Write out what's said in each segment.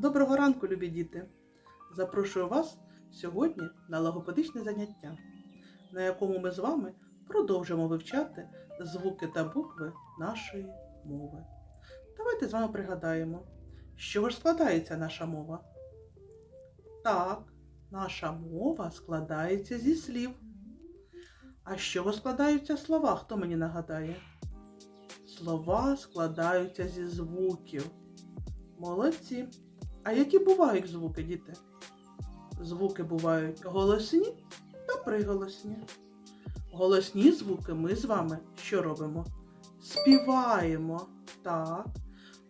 Доброго ранку, любі діти! Запрошую вас сьогодні на логопедичне заняття, на якому ми з вами продовжимо вивчати звуки та букви нашої мови. Давайте з вами пригадаємо, з чого ж складається наша мова. Так, наша мова складається зі слів. А з чого складаються слова? Хто мені нагадає? Слова складаються зі звуків. Молодці. А які бувають звуки, діти? Звуки бувають голосні та приголосні. Голосні звуки ми з вами що робимо? Співаємо. Так.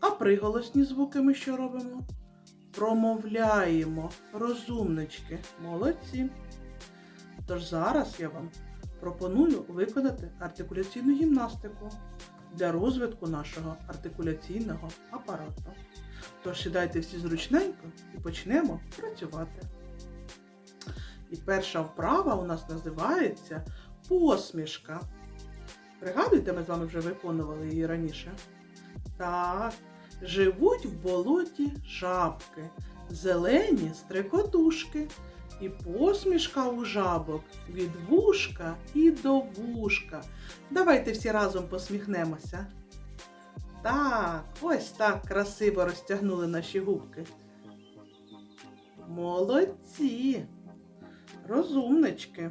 А приголосні звуки ми що робимо? Промовляємо. Розумнички. Молодці. Тож зараз я вам пропоную виконати артикуляційну гімнастику для розвитку нашого артикуляційного апарату. Тож сідайте всі зручненько і почнемо працювати. І перша вправа у нас називається посмішка. Пригадуєте, ми з вами вже виконували її раніше? Так, живуть в болоті жабки, зелені стрекотушки, і посмішка у жабок від вушка і до вушка. Давайте всі разом посміхнемося. Так, ось так красиво розтягнули наші губки. Молодці! Розумнички.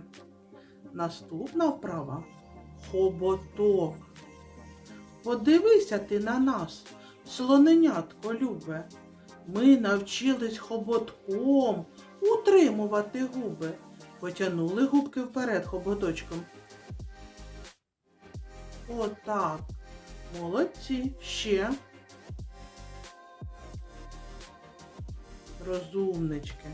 Наступна вправа хоботок. Подивися ти на нас, слоненятко любе. Ми навчились хоботком утримувати губи. Потягнули губки вперед хоботочком. Отак. Молодці. Ще. Розумнички.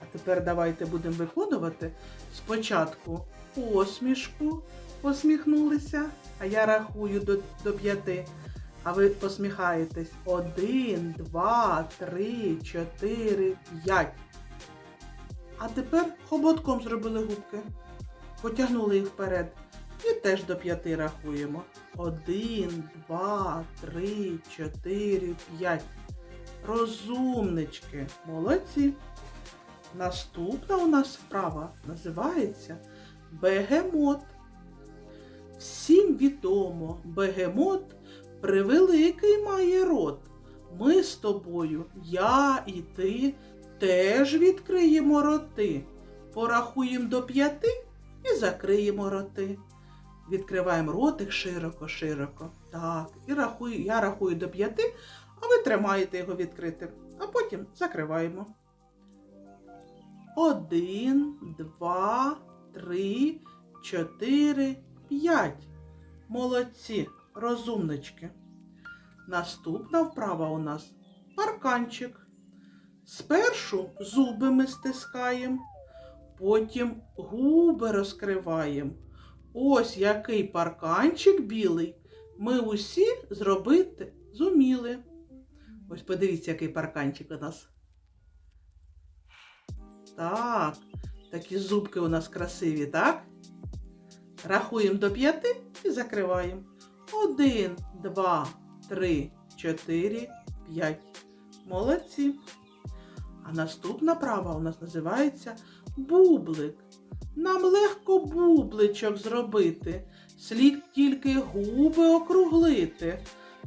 А тепер давайте будемо виконувати спочатку посмішку. Посміхнулися, а я рахую до, до п'яти. А ви посміхаєтесь. Один, два, три, чотири, п'ять. А тепер хоботком зробили губки. Потягнули їх вперед. І теж до п'яти рахуємо. Один, два, три, чотири, п'ять. Розумнички. Молодці. Наступна у нас вправа називається бегемот. Всім відомо, бегемот превеликий має рот. Ми з тобою, я і ти, теж відкриємо роти. Порахуємо до п'яти і закриємо роти. Відкриваємо ротик широко-широко. Так, і рахую, я рахую до п'яти, а ви тримаєте його відкритим, а потім закриваємо. Один, два, три, чотири, п'ять. Молодці, розумнички. Наступна вправа у нас парканчик. Спершу зуби ми стискаємо, потім губи розкриваємо. Ось який парканчик білий ми усі зробити зуміли. Ось подивіться, який парканчик у нас. Так, такі зубки у нас красиві, так? Рахуємо до п'яти і закриваємо. Один, два, три, чотири, п'ять. Молодці. А наступна права у нас називається бублик. Нам легко бубличок зробити. Слід тільки губи округлити.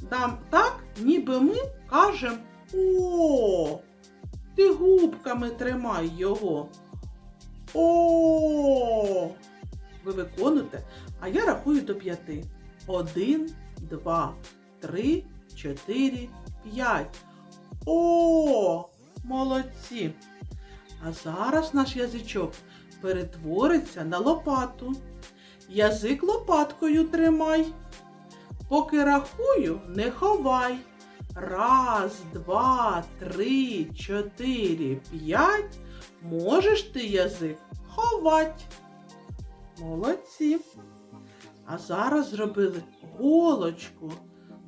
Дам так, ніби ми кажемо О. Ти губками тримай його. О. Ви виконуєте, а я рахую до п'яти. Один, два, три, чотири, п'ять. О, молодці! А зараз наш язичок перетвориться на лопату. Язик лопаткою тримай. Поки рахую, не ховай. Раз, два, три, чотири, п'ять. Можеш ти язик ховать. Молодці. А зараз зробили голочку.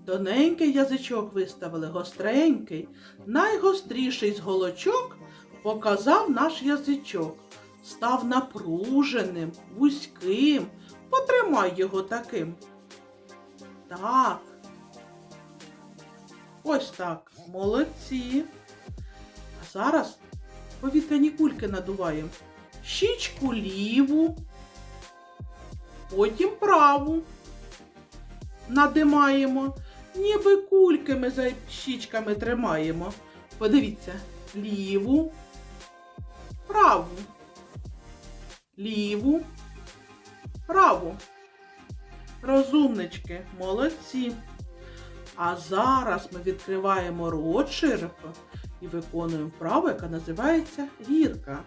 Тоненький язичок виставили, гостренький. Найгостріший з голочок показав наш язичок. Став напруженим, вузьким. Потримай його таким. Так. Ось так. Молодці. А зараз повітряні кульки надуваємо. Щічку ліву, потім праву. Надимаємо, ніби кульки ми за щічками тримаємо. Подивіться, ліву, праву, ліву, праву. Розумнички, молодці. А зараз ми відкриваємо рот широко і виконуємо вправу, яка називається гірка.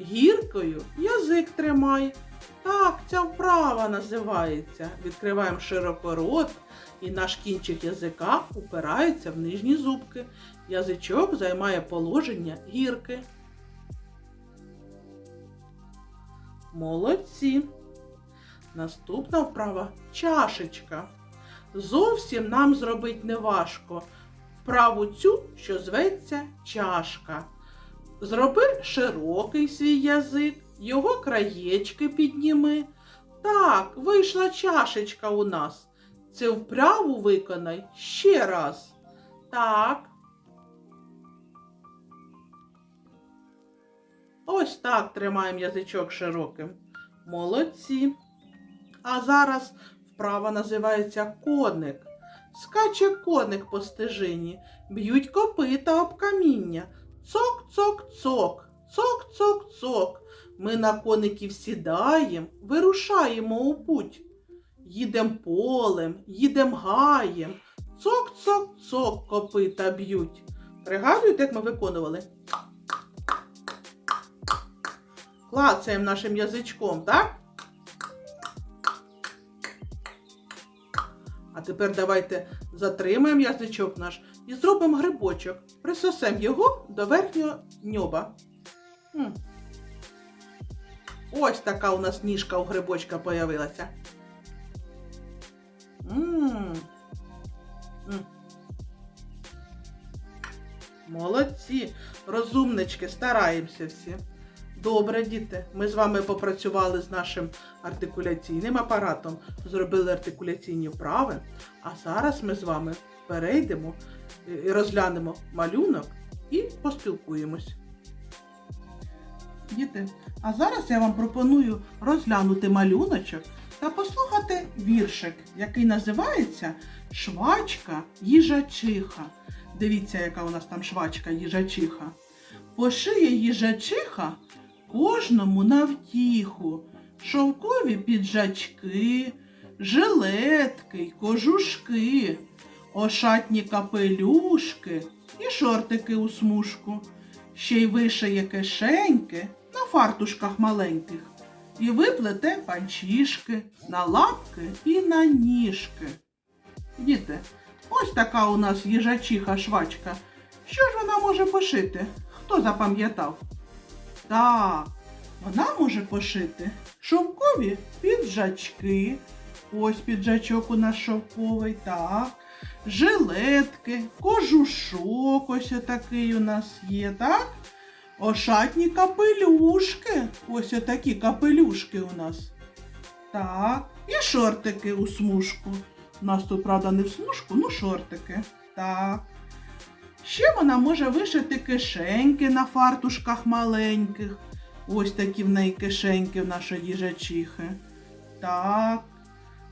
Гіркою язик тримай. Так, ця вправа називається. Відкриваємо широко рот, і наш кінчик язика упирається в нижні зубки. Язичок займає положення гірки. Молодці. Наступна вправа чашечка. Зовсім нам зробить неважко. Вправу цю, що зветься чашка. Зроби широкий свій язик, його краєчки підніми. Так, вийшла чашечка у нас. Цю вправу виконай ще раз. Так. Ось так тримаємо язичок широким. Молодці. А зараз вправа називається коник. Скаче коник по стежині, б'ють копита об каміння. Цок-цок-цок, цок-цок-цок. Ми на коників сідаєм, вирушаємо у путь. Їдем полем, їдем гаєм. Цок-цок-цок копита б'ють. Пригадуєте, як ми виконували? Клацаємо нашим язичком, так? А тепер давайте затримаємо язичок наш і зробимо грибочок. Присосемо його до верхнього ньоба. Ось така у нас ніжка у грибочка появилася. Молодці, розумнички, стараємося всі. Добре, діти, ми з вами попрацювали з нашим артикуляційним апаратом, зробили артикуляційні вправи, а зараз ми з вами перейдемо і розглянемо малюнок і поспілкуємось. Діти, а зараз я вам пропоную розглянути малюночок та послухати віршик, який називається Швачка їжачиха. Дивіться, яка у нас там швачка їжачиха. Пошиє їжачиха кожному на втіху, шовкові піджачки, жилетки кожушки, ошатні капелюшки і шортики у смужку, ще й вишиє кишеньки на фартушках маленьких, і виплете панчішки на лапки і на ніжки. Діти, ось така у нас їжачиха швачка. Що ж вона може пошити? Хто запам'ятав? Так, вона може пошити шовкові піджачки. Ось піджачок у нас шовковий, так. Жилетки, кожушок, ось отакий у нас є, так? Ошатні капелюшки. Ось отакі капелюшки у нас. Так. І шортики у смужку. У нас тут, правда, не в смужку, ну шортики. Так. Ще вона може вишити кишеньки на фартушках маленьких. Ось такі в неї кишеньки в нашої їжачихи. Так,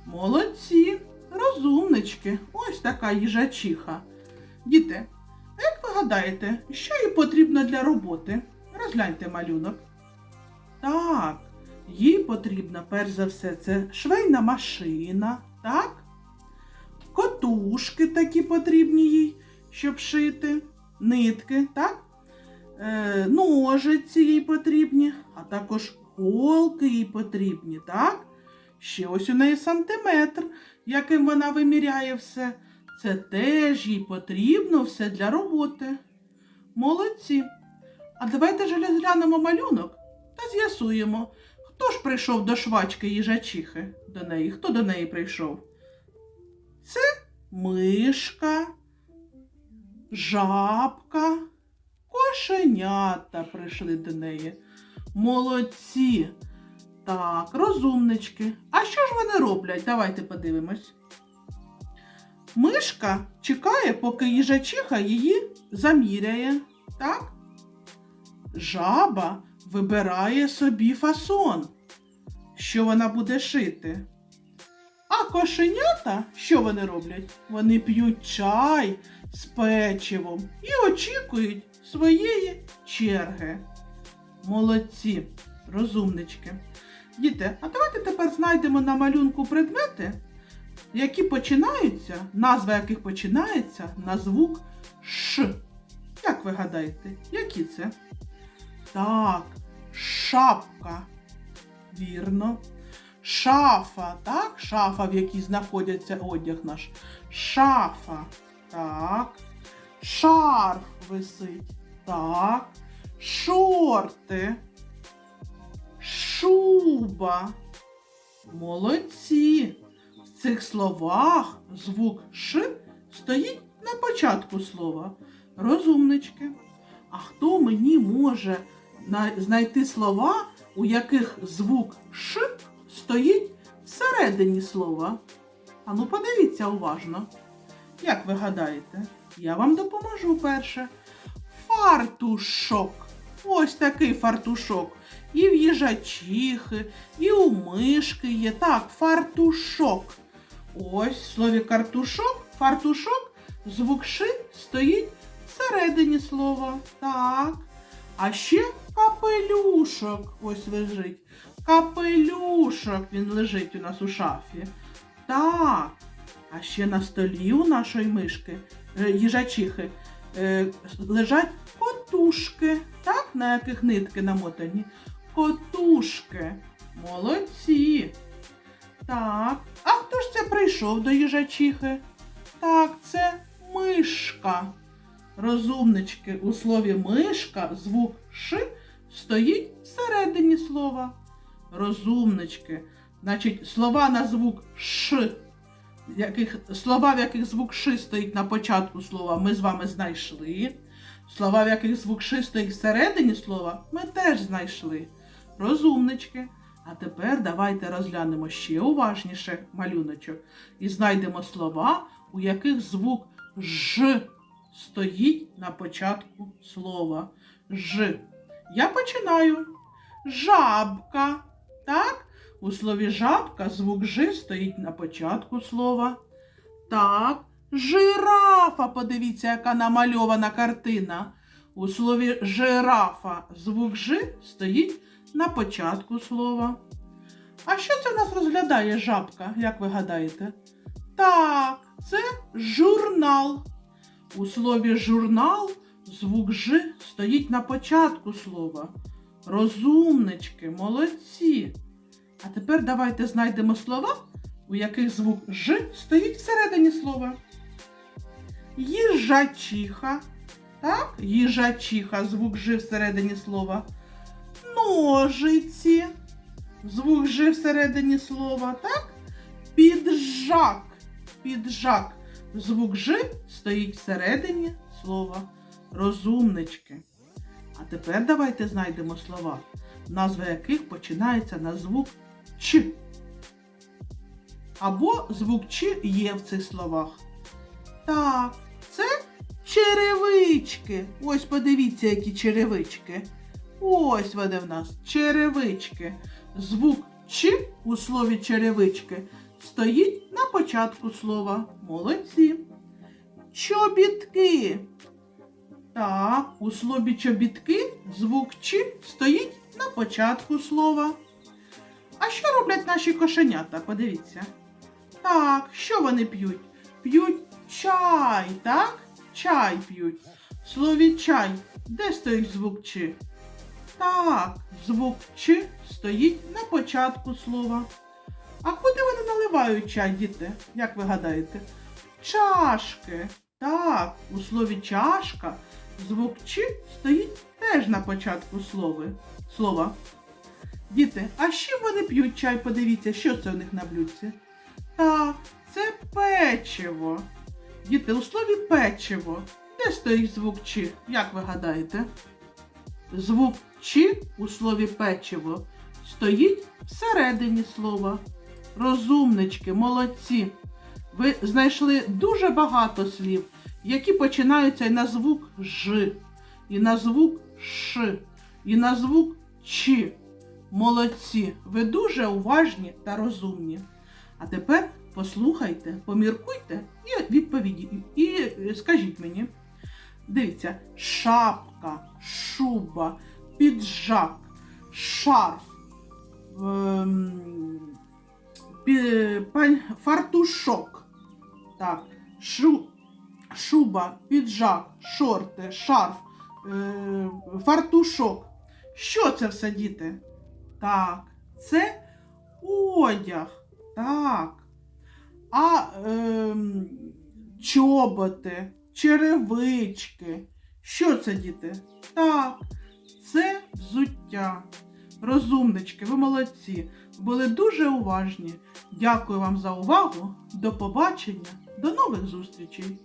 молодці, розумнички. Ось така їжачиха. Діти, як ви гадаєте, що їй потрібно для роботи? Розгляньте малюнок. Так, їй потрібна, перш за все, це швейна машина, так? Котушки такі потрібні їй щоб шити, нитки, так? Е, ножиці їй потрібні, а також голки їй потрібні, так? Ще ось у неї сантиметр, яким вона виміряє все. Це теж їй потрібно все для роботи. Молодці. А давайте ж розглянемо малюнок та з'ясуємо, хто ж прийшов до швачки їжачихи до неї. Хто до неї прийшов? Це мишка, жабка, кошенята прийшли до неї. Молодці. Так, розумнички. А що ж вони роблять? Давайте подивимось. Мишка чекає, поки їжачиха її заміряє. Так? жаба вибирає собі фасон, що вона буде шити. А кошенята, що вони роблять? Вони п'ють чай з печивом і очікують своєї черги. Молодці, розумнички. Діти, а давайте тепер знайдемо на малюнку предмети, які починаються, назва яких починається на звук Ш. Як ви гадаєте, які це? Так, шапка. Вірно. Шафа, так? Шафа, в якій знаходиться одяг наш. Шафа. Так. Шарф висить. Так. Шорти. Шуба. Молодці. В цих словах звук Ш стоїть на початку слова. Розумнички. А хто мені може знайти слова, у яких звук Ш стоїть всередині слова? Ану, подивіться уважно. Як ви гадаєте? Я вам допоможу перше. Фартушок. Ось такий фартушок. І в їжачихи, і у мишки є. Так, фартушок. Ось в слові картушок, фартушок, звук ши стоїть всередині слова. Так. А ще капелюшок. Ось лежить. Капелюшок він лежить у нас у шафі. Так. А ще на столі у нашої мишки, е, їжачихи, е, лежать котушки, так, на яких нитки намотані. Котушки. Молодці. Так. А хто ж це прийшов до їжачихи? Так, це мишка. Розумнички, у слові мишка звук Ш стоїть всередині слова. Розумнички. Значить, слова на звук Ш, яких, слова, в яких звук Ш стоїть на початку слова, ми з вами знайшли. Слова, в яких звук Ш стоїть всередині слова, ми теж знайшли. Розумнички. А тепер давайте розглянемо ще уважніше малюночок і знайдемо слова, у яких звук Ж стоїть на початку слова. Ж. Я починаю. Жабка. Так? У слові жабка звук Ж стоїть на початку слова. Так. Жирафа. Подивіться, яка намальована картина. У слові жирафа звук Ж стоїть на початку слова. А що це в нас розглядає жабка, як ви гадаєте? Так, це журнал. У слові журнал звук Ж стоїть на початку слова. Розумнички, молодці. А тепер давайте знайдемо слова, у яких звук Ж стоїть всередині слова. Їжачиха. Так, їжачиха, звук Ж всередині слова. Ножиці. Звук Ж всередині слова, так? Піджак. Піджак. Звук Ж стоїть всередині слова. Розумнички. А тепер давайте знайдемо слова, назва яких починається на звук Ч. Або звук Ч є в цих словах. Так, це черевички. Ось подивіться, які черевички. Ось вони в нас черевички. Звук Ч у слові черевички стоїть на початку слова. Молодці. Чобітки. Так, у слові чобітки звук Ч стоїть на початку слова. А що роблять наші кошенята? Подивіться. Так, що вони п'ють? П'ють чай, так? Чай п'ють. В слові чай. Де стоїть звук Ч? Так, звук Ч стоїть на початку слова. А куди вони наливають чай, діти? Як ви гадаєте? Чашки. Так, у слові чашка звук Ч стоїть теж на початку слова. Діти, а чим вони п'ють чай? Подивіться, що це у них на блюдці? Так, це печиво. Діти, у слові печиво. Де стоїть звук Ч? Як ви гадаєте? Звук Ч у слові печиво стоїть всередині слова. Розумнички, молодці. Ви знайшли дуже багато слів, які починаються і на звук Ж, і на звук Ш. і на звук Ч. Молодці, ви дуже уважні та розумні. А тепер послухайте, поміркуйте і відповіді. І скажіть мені. Дивіться, шапка, шуба, піджак, шарф, ем, фартушок. Так, шу, шуба, піджак, шорти, шарф, е, фартушок. Що це все, діти? Так, це одяг. Так. А ем, чоботи, черевички. Що це, діти? Так, це взуття. Розумнички, ви молодці. Були дуже уважні. Дякую вам за увагу. До побачення, до нових зустрічей.